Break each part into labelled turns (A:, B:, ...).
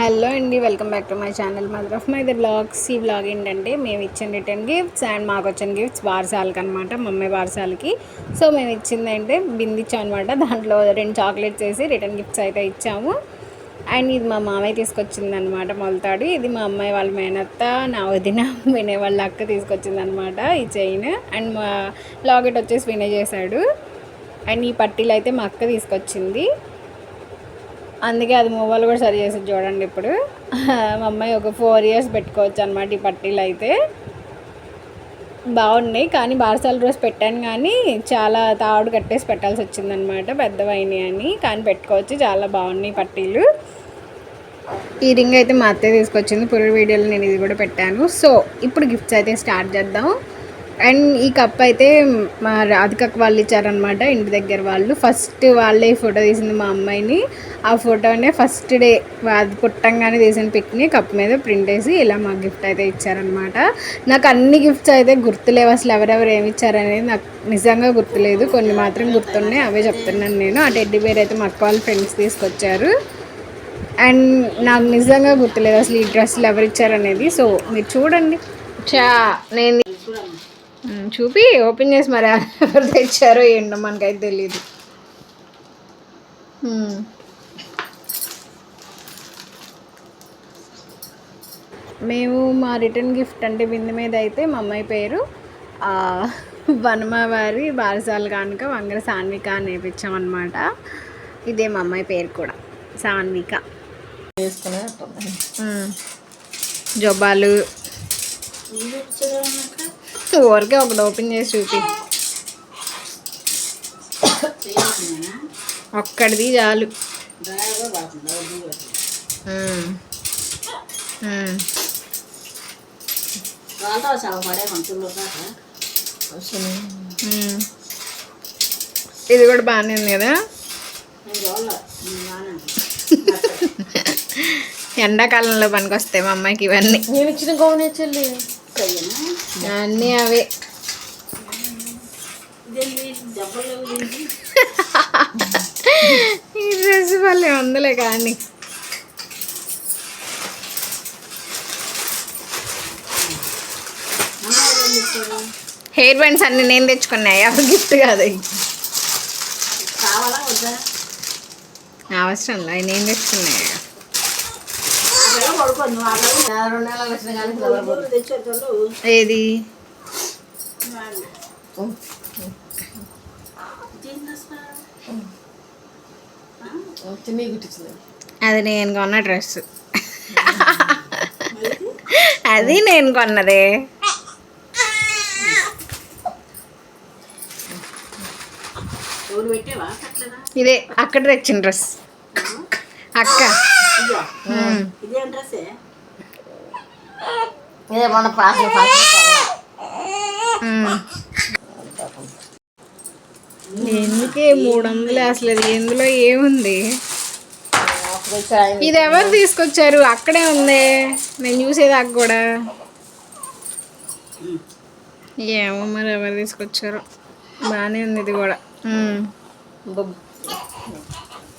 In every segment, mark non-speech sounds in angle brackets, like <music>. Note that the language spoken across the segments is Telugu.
A: హలో అండి welcome back to my channel mother of my the blogs. ఈ బ్లాగ్ ఏంటంటే మేము ఇచ్చిన రిటర్న్ గిఫ్ట్స్ అండ్ మాకు వచ్చిన గిఫ్ట్స్ బారసాలకి అనమాట మమ్మీ వారసాలకి. సో మేము ఇచ్చింది అంటే బిందిచ్చాం అనమాట దాంట్లో రెండు చాక్లెట్స్ వేసి రిటర్న్ గిఫ్ట్స్ అయితే ఇచ్చాము. అండ్ ఇది మా మామయ్య తీసుకొచ్చింది అనమాట మొలతాడు. ఇది మా అమ్మాయి వాళ్ళ మేనత్త నా వదిన వినే వాళ్ళ అక్క తీసుకొచ్చింది అనమాట ఈ చైన్. అండ్ మా లాకెట్ వచ్చేసి వినయ్ చేశాడు. అండ్ ఈ పట్టీలు అయితే మా అక్క తీసుకొచ్చింది. అందుకే అది మొబైల్ కూడా సరి చేసి చూడండి ఇప్పుడు. మా అమ్మాయి ఒక ఫోర్ ఇయర్స్ పెట్టుకోవచ్చు అనమాట ఈ పట్టీలు అయితే. బాగున్నాయి కానీ బారసాల రోజు పెట్టాను కానీ చాలా తాడు కట్టేసి పెట్టాల్సి వచ్చిందనమాట పెద్దవైన అని. కానీ పెట్టుకోవచ్చు చాలా బాగున్నాయి పట్టీలు. ఈ రింగ్ అయితే మా అత్తయ్య తీసుకొచ్చింది పురుగు వీడియోలో నేను ఇది కూడా పెట్టాను. సో ఇప్పుడు గిఫ్ట్స్ అయితే స్టార్ట్ చేద్దాం. అండ్ ఈ కప్ అయితే మా రాధికకు వాళ్ళు ఇచ్చారనమాట ఇంటి దగ్గర వాళ్ళు. ఫస్ట్ వాళ్ళే ఫోటో తీసింది మా అమ్మాయిని. ఆ ఫోటోనే ఫస్ట్ డే అది పుట్టంగానే తీసిన పిక్ని కప్ మీద ప్రింట్ వేసి ఇలా మా గిఫ్ట్ అయితే ఇచ్చారనమాట నాకు అన్ని గిఫ్ట్స్ అయితే గుర్తులేవు అసలు ఎవరెవరు ఏమి ఇచ్చారనేది నాకు నిజంగా గుర్తులేదు. కొన్ని మాత్రం గుర్తున్నాయి అవే చెప్తున్నాను నేను. ఆ టెడ్డీ బేర్ అయితే మా అక్క వాళ్ళ ఫ్రెండ్స్ తీసుకొచ్చారు. అండ్ నాకు నిజంగా గుర్తులేదు అసలు ఈ డ్రెస్సులు ఎవరు ఇచ్చారనేది. సో మీరు చూడండి. చా నేను చూపి ఓపెన్ చేసి మరి ఎవరు తెచ్చారో ఏంటో మనకైతే తెలియదు. మేము మా రిటర్న్ గిఫ్ట్ అంటే బిందు మీద అయితే మా అమ్మాయి పేరు ఆ, వనమ వారి బారసాల కానుక వంగర సాన్విక అని నేర్పించామన్నమాట ఇదే మా అమ్మాయి పేరు కూడా సాన్విక. జొబ్బాలు ఊరికే ఒకటి ఓపెన్ చేసి చూపి ఒక్కడిది చాలు ఉమ్. ఉమ్. ఉమ్. ఇది కూడా బాగానే ఉంది కదా <laughs> ఎండాకాలంలో పనికొస్తాయి మా అమ్మాయికి ఇవన్నీ
B: నేను ఇచ్చిన గౌనే చెల్లి
A: అన్నీ అవే. ఈ డ్రెస్ భలే ఉందిలే కానీ. హెయిర్ బ్యాండ్స్ అన్ని నేను తెచ్చుకున్నాయి? అవి గిఫ్ట్ కాదు. అవి. అవసరం లేదు నేను తెచ్చుకున్నాయి
B: రెండు నెలలు వచ్చిన కానీ ఫ్లవర్ బోర్డు.
A: ఏది? అది నేను కొన్న డ్రెస్. అది నేను కొన్నదే. ఇదే అక్కడ తెచ్చిన డ్రెస్. అక్క.
B: ఇదే.
A: ఎందుకే మూడు వందలు అసలు అది ఎందులో ఏముంది? ఇది ఎవరు తీసుకొచ్చారు? అక్కడే ఉంది. నేను చూసేదాకా కూడా. ఏమో మరి ఎవరు తీసుకొచ్చారో. బాగానే ఉంది ఇది కూడా.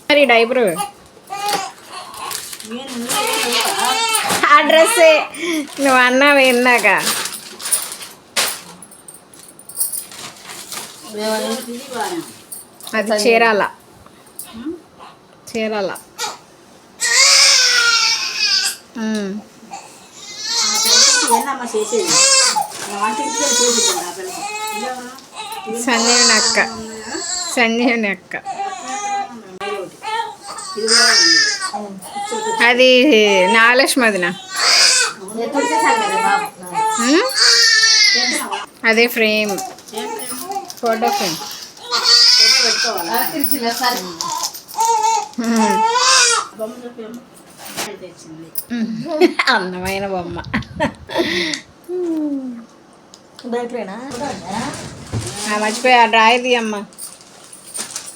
A: మరి డైపర్ ఆ డ్రెస్సే నువ్వు అన్నావు ఇందాక అది చీరాల. చీరాల. సంజీవుని అక్క. సంజీవుని అక్క. అది నాగలక్ష్మదిన. ఉమ్? అదే ఫ్రేమ్. Photo frame. అందమైన బొమ్మ. మర్చిపోయి ఆ డ్రాయర్ తీయమ్మ.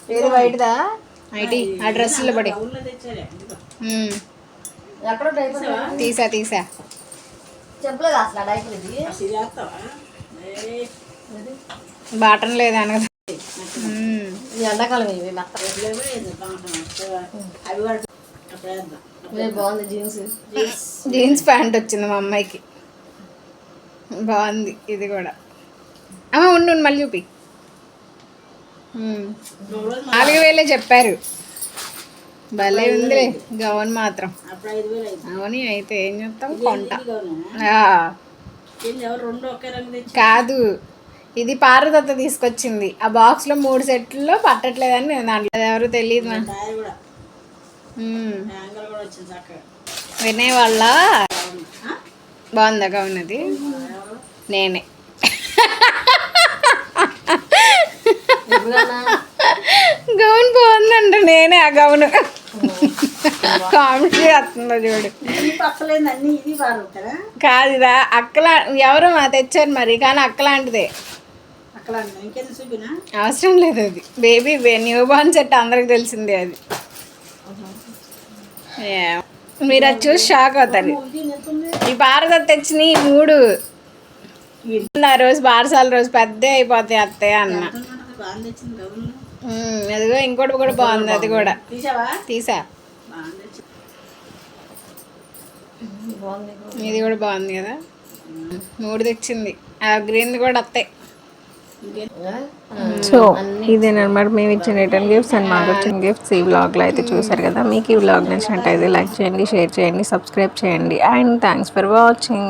A: పేరు బయటదా? ఐటీ ఆ డ్రెస్సులో పడి. తీసా తీసా. బాటం లేదా అనగా.
B: ఎండాకాలం ఇవి బాగుంది జీన్స్.
A: జీన్స్ ప్యాంట్ వచ్చింది మా అమ్మాయికి. బాగుంది ఇది కూడా. అమ్మ ఉండు ఉండు, మళ్ళీ చూపి. నాలుగు వేలే చెప్పారు. భలే ఉంది గౌన్ మాత్రం. అవును అయితే ఏం చెప్తాం కొంట. కాదు ఇది పారదత్త తీసుకొచ్చింది. ఆ బాక్స్లో మూడు సెట్లలో పట్టట్లేదని నేను దాంట్లో ఎవరు తెలియదు వినయ్ వాళ్ళ? బాగుందా. గౌన్ అది? నేనే. గౌన్? బాగుందంట నేనే ఆ గౌన్. కామెడీ వస్తుందో చూడు. కాదురా అక్కలా ఎవరు మా తెచ్చారు మరి కానీ అక్కలాంటిదే. అవసరం లేదు అది. బేబీ న్యూ బార్న్ సెట్ అందరికి తెలిసిందే అది. మీరు అది చూసి షాక్ అవుతారు. ఈ భారత తెచ్చిన ఈ మూడు. ఆ రోజు బారసాల రోజు పెద్ద అయిపోతాయి అత్తయ్య అన్న. అదిగో ఇంకోటి కూడా బాగుంది అది కూడా.
B: తీసావా?
A: తీసా. ఇది కూడా బాగుంది కదా? మూడు తెచ్చింది. ఆ గ్రీన్ కూడా వస్తాయి సో ఇదేనమాట మేము ఇచ్చిన రిటర్న్ గిఫ్ట్స్ అండ్ మాకు వచ్చిన గిఫ్ట్స్ ఈ వ్లాగ్లో అయితే చూసారు కదా? మీకు ఈ వ్లాగ్ నచ్చినట్టయితే లైక్ చేయండి షేర్ చేయండి సబ్స్క్రైబ్ చేయండి. And thanks for watching